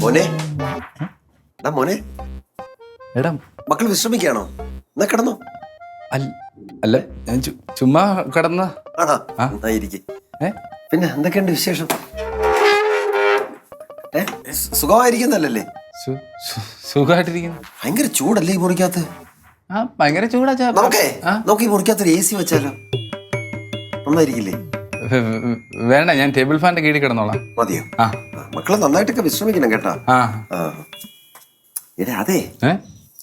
മോനെ? മോനെ? എടാ. മക്കൾ വിശ്രമിക്കാണോ എന്നാ കിടന്നോ. അല്ല ഞാൻ ചുമ്മാ കിടന്ന പിന്നെ എന്തൊക്കെയുണ്ട് വിശേഷം? സുഖമായിരിക്കുന്നല്ലേ സുഖമായിട്ടിരിക്കുന്നു. ഭയങ്കര ചൂടല്ലേ ഈ മുറിക്കകത്ത്? ഭയങ്കര ചൂടാ നമുക്കേ നമുക്ക് ഈ എ സി വെച്ചാലോ? നന്നായിരിക്കില്ലേ? വേണ്ട ഞാൻ ടേബിൾ ഫാന്റെ കീഴിൽ കിടന്നോളാം. മതിയോ? ആ. മക്കളെ നന്നായിട്ടൊക്കെ വിശ്രമിക്കണം കേട്ടാ. ആ. ആ. എടാ അതെ. ഏ?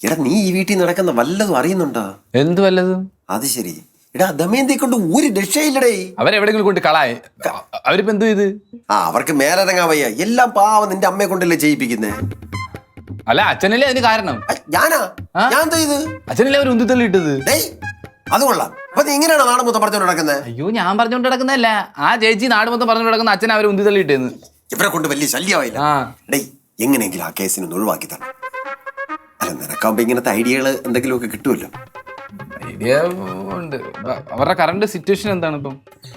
എടാ നീ ഈ വീട്ടിൽ നടക്കുന്ന വല്ലതും അറിയുന്നുണ്ടോ? എന്ത് വല്ലതും? അത് ശരി. എടാ ദമയന്തി കൊണ്ട് ഒരു രക്ഷയില്ലടേ. അവരെവിടെങ്കിലും കൊണ്ട് കളായി. അവരിപ്പോ എന്തു ചെയ്ത് ആ അവർക്ക് മേലിറങ്ങാൻ വയ്യ. എല്ലാം പാവം നിന്റെ അമ്മയെ കൊണ്ടല്ലേ ചെയ്യിപ്പിക്കുന്നേ? അല്ല അച്ഛനല്ലേ അതിന് കാരണം? ഞാനാ? ആ? ഞാൻ എന്താ ചെയ്ത് അച്ഛനല്ലേ അവർ ഉന്തിത്തള്ളി ഇട്ടത്? ഡേയ് അത് കൊള്ളാം. അപ്പൊ നീ ഇങ്ങനെയാണ് നാട് മൊത്തം പറഞ്ഞു നടക്കുന്നത് അയ്യോ ഞാൻ പറഞ്ഞുകൊണ്ട് കിടക്കുന്നതല്ല ആ ചേച്ചി നാട് മൊത്തം പറഞ്ഞു നടക്കുന്ന അച്ഛൻ അവർ ഉന്തി ഇട്ടേന്ന് ഇവരെ കൊണ്ട് വലിയ ശല്യമായില്ല. ആ. ഡേയ് എങ്ങനെയെങ്കിലും ആ കേസിനെ ഒന്ന് ഒഴിവാക്കി തരണം. അല്ല നിനക്കാവുമ്പോ ഇങ്ങനത്തെ ഐഡിയകൾ എന്തെങ്കിലുമൊക്കെ കിട്ടുമല്ലോ. ഐഡിയ ഉണ്ട്. അവരുടെ കറണ്ട് സിറ്റുവേഷൻ എന്താണ് ഇപ്പം?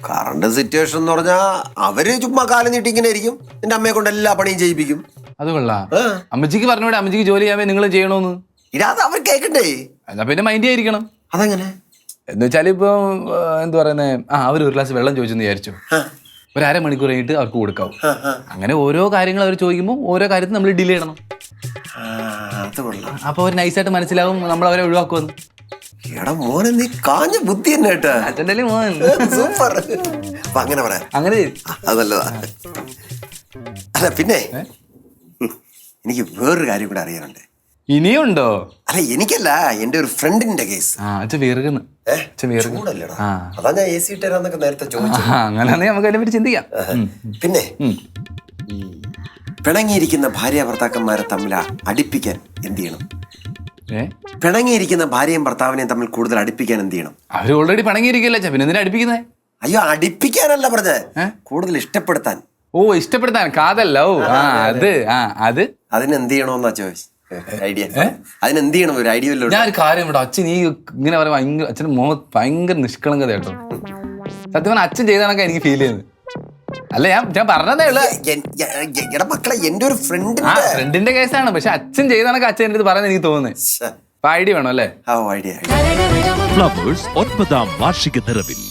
കറണ്ട് സിറ്റുവേഷൻ എന്ന് പറഞ്ഞാൽ അവർ ചുമ്മാ കാലം നീട്ടി ഇങ്ങനെ ഇരിക്കും. നിന്റെ അമ്മയെ കൊണ്ട് എല്ലാ പണിയും ചെയ്യിപ്പിക്കും. അത് കൊള്ളാം. അമ്മച്ചിക്ക് പറഞ്ഞൂടെ അമ്മച്ചിക്ക് ജോലി ചെയ്യാൻ നിങ്ങൾ ചെയ്യണോന്ന്? ഇടാ അത് അവർ കേക്കണ്ടേ? എന്നാ പിന്നെ മൈൻഡ് ആയിരിക്കണം അതെങ്ങനെ? എന്ന് വെച്ചാൽ ഇപ്പൊ എന്താ പറയുന്നത് ആ അവർ ഒരു ഗ്ലാസ് വെള്ളം ചോദിച്ചെന്ന് വിചാരിച്ചു. ഒരു അരമണിക്കൂർ കഴിഞ്ഞിട്ട് അവർക്ക് കൊടുക്കാവും. അങ്ങനെ ഓരോ കാര്യങ്ങൾ അവർ ചോദിക്കുമ്പോൾ ഓരോ കാര്യത്തിൽ നമ്മൾ ഡിലേ ചെയ്യണം അപ്പോൾ അവർ നൈസായിട്ട് മനസ്സിലാവും നമ്മൾ അവരെ ഒഴിവാക്കുമെന്ന്. എടാ മോനെ നീ കാഞ്ഞ ബുദ്ധി തന്നെ കേട്ടാ. അച്ഛന്റെ മോൻ. സൂപ്പർ. അങ്ങനെ പറയാം. അങ്ങനെ അതല്ലതാ. അല്ല പിന്നെ? എനിക്ക് വേറൊരു കാര്യം കൂടെ അറിയാനുണ്ട്. ഇനിയുണ്ടോ? അല്ല എനിക്കല്ല എന്റെ ഒരു ഫ്രണ്ടിന്റെ കേസ് ആ അച്ഛൻ ചൂടല്ലേടാ. അതാ ഞാൻ എ സി ഇട്ടേരാന്നൊക്കെ നേരത്തെ ചോദിച്ചു ആ അങ്ങനെയാണെങ്കിൽ നമുക്ക് അതിനെ പറ്റി ചിന്തിക്കാം. പിന്നെ. പിണങ്ങിയിരിക്കുന്ന ഭാര്യ ഭർത്താക്കന്മാരെ തമ്മിൽ അടിപ്പിക്കാൻ എന്ത് ചെയ്യണം? പിണങ്ങിയിരിക്കുന്ന ഭാര്യയും ഭർത്താവിനെയും തമ്മിൽ കൂടുതൽ അടുപ്പിക്കാൻ എന്ത് ചെയ്യണം? അവർ ഓൾറെഡി പിണങ്ങിയിരിക്കില്ല പിന്നെ എന്തിനാ അടുപ്പിക്കുന്നത് അയ്യോ അടിപ്പിക്കാനല്ല പറഞ്ഞത്. കൂടുതൽ ഇഷ്ടപ്പെടുത്താൻ. ഓ ഇഷ്ടപ്പെടുത്താൻ. കാതല്ല ഓ അത് ആ അത് അതിന് എന്ത് ചെയ്യണമെന്നാ ചോദിച്ചു? ഞാൻ ഒരു കാര്യം വിടാം അച്ഛൻ ഈ ഇങ്ങനെ പറയാം അച്ഛൻ മുഖം ഭയങ്കര നിഷ്കളങ്കത കേട്ടോ. സത്യം പറഞ്ഞാൽ അച്ഛൻ ചെയ്താണൊക്കെ എനിക്ക് ഫീൽ ചെയ്യുന്നത്. അല്ല ഞാൻ ഞാൻ പറഞ്ഞതേ ഉള്ളു. ഫ്രണ്ടിന്റെ കേസാണ് പക്ഷെ അച്ഛൻ ചെയ്താണൊക്കെ അച്ഛൻ എന്റെ പറയുന്നത് എനിക്ക് തോന്നുന്നത് ഐഡിയ വേണം അല്ലേ? ഒൻപതാം വാർഷിക നിറവിൽ.